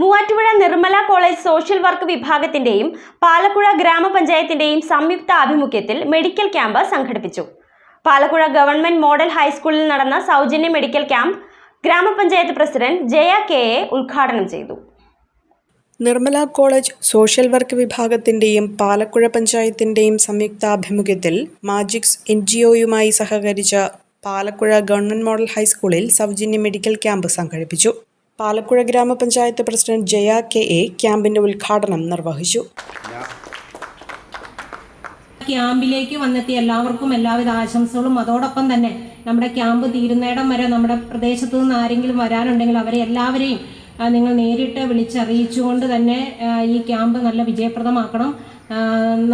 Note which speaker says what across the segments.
Speaker 1: Muvattupuzha Nirmala college social work വിഭാഗത്തിന്റെയും Palakkuzha ഗ്രാമപഞ്ചായത്തിന്റെയും സംയുക്ത ആഭിമുഖ്യത്തിൽ മെഡിക്കൽ ക്യാമ്പ് സംഘടിപ്പിച്ചു. പാലക്കുഴ ഗവൺമെന്റ് മോഡൽ ഹൈസ്കൂളിൽ നടന്ന സൗജന്യ മെഡിക്കൽ ക്യാമ്പ് ഗ്രാമപഞ്ചായത്ത് പ്രസിഡന്റ് ജയ കെ എ ഉദ്ഘാടനം ചെയ്തു.
Speaker 2: നിർമ്മല കോളേജ് സോഷ്യൽ വർക്ക് വിഭാഗത്തിന്റെയും പാലക്കുഴ പഞ്ചായത്തിന്റെയും സംയുക്താഭിമുഖ്യത്തിൽ മാജിക്സ് എൻ ജി ഒയുമായി സഹകരിച്ച പാലക്കുഴ ഗവൺമെന്റ് മോഡൽ ഹൈസ്കൂളിൽ സൗജന്യ മെഡിക്കൽ ക്യാമ്പ് സംഘടിപ്പിച്ചു. പാലക്കുഴ ഗ്രാമപഞ്ചായത്ത് പ്രസിഡന്റ് ജയ കെ എ ക്യാമ്പിന്റെ ഉദ്ഘാടനം നിർവഹിച്ചു.
Speaker 3: ക്യാമ്പിലേക്ക് വന്നെത്തിയ എല്ലാവർക്കും എല്ലാവിധ ആശംസകളും. അതോടൊപ്പം തന്നെ നമ്മുടെ ക്യാമ്പ് തീരുന്നിടം വരെ നമ്മുടെ പ്രദേശത്തു നിന്ന് ആരെങ്കിലും വരാനുണ്ടെങ്കിൽ അവരെ എല്ലാവരെയും നിങ്ങൾ നേരിട്ട് വിളിച്ചറിയിച്ചുകൊണ്ട് തന്നെ ഈ ക്യാമ്പ് നല്ല വിജയപ്രദമാക്കണം.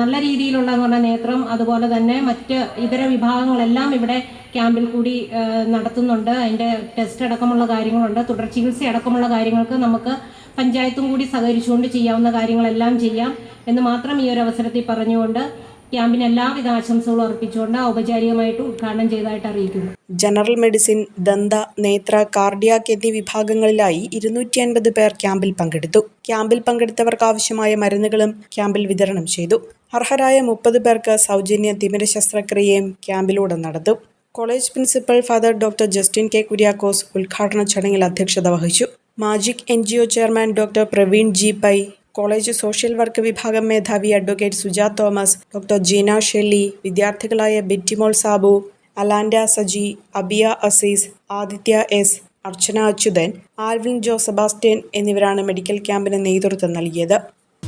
Speaker 3: നല്ല രീതിയിലുള്ള നേത്രം അതുപോലെ തന്നെ മറ്റ് ഇതര വിഭാഗങ്ങളെല്ലാം ഇവിടെ ക്യാമ്പിൽ കൂടി നടത്തുന്നുണ്ട്. അതിന്റെ ടെസ്റ്റ് അടക്കമുള്ള കാര്യങ്ങളുണ്ട്. തുടർ ചികിത്സ അടക്കമുള്ള കാര്യങ്ങൾക്ക് നമുക്ക് പഞ്ചായത്തും കൂടി സഹകരിച്ചുകൊണ്ട് ചെയ്യാവുന്ന കാര്യങ്ങളെല്ലാം ചെയ്യാം എന്ന് മാത്രം ഈ ഒരു അവസരത്തിൽ പറഞ്ഞുകൊണ്ട് ക്യാമ്പിന് എല്ലാവിധ ആശംസകളും അർപ്പിച്ചുകൊണ്ട് ഔപചാരികമായിട്ട് ഉദ്ഘാടനം ചെയ്തതായിട്ട് അറിയിക്കുന്നു.
Speaker 2: ജനറൽ മെഡിസിൻ ദന്ത നേത്ര കാർഡിയാക് എന്നീ വിഭാഗങ്ങളിലായി ഇരുന്നൂറ്റി അൻപത് പേർ ക്യാമ്പിൽ പങ്കെടുത്തു. ക്യാമ്പിൽ പങ്കെടുത്തവർക്ക് ആവശ്യമായ മരുന്നുകളും ക്യാമ്പിൽ വിതരണം ചെയ്തു. അർഹരായ മുപ്പത് പേർക്ക് സൗജന്യ തിമിര ശസ്ത്രക്രിയയും ക്യാമ്പിലൂടെ നടത്തും college principal father doctor Justin K Kuriakose ഉദ്ഘാടന ചടങ്ങിൽ അധ്യക്ഷത വഹിച്ചു. Magic N G O chairman doctor Praveen G Pai college social work വിഭാഗം മേധാവി advocate Suja Thomas doctor Jeena Shelly വിദ്യാർത്ഥികളായ Bittymol Sabu Alanda Saji Abiya Aziz Aditya S Archana Achuthan Alvin Joe Sebastian എന്നിവരാണ് medical ക്യാമ്പിന് നേതൃത്വം നൽകിയത്.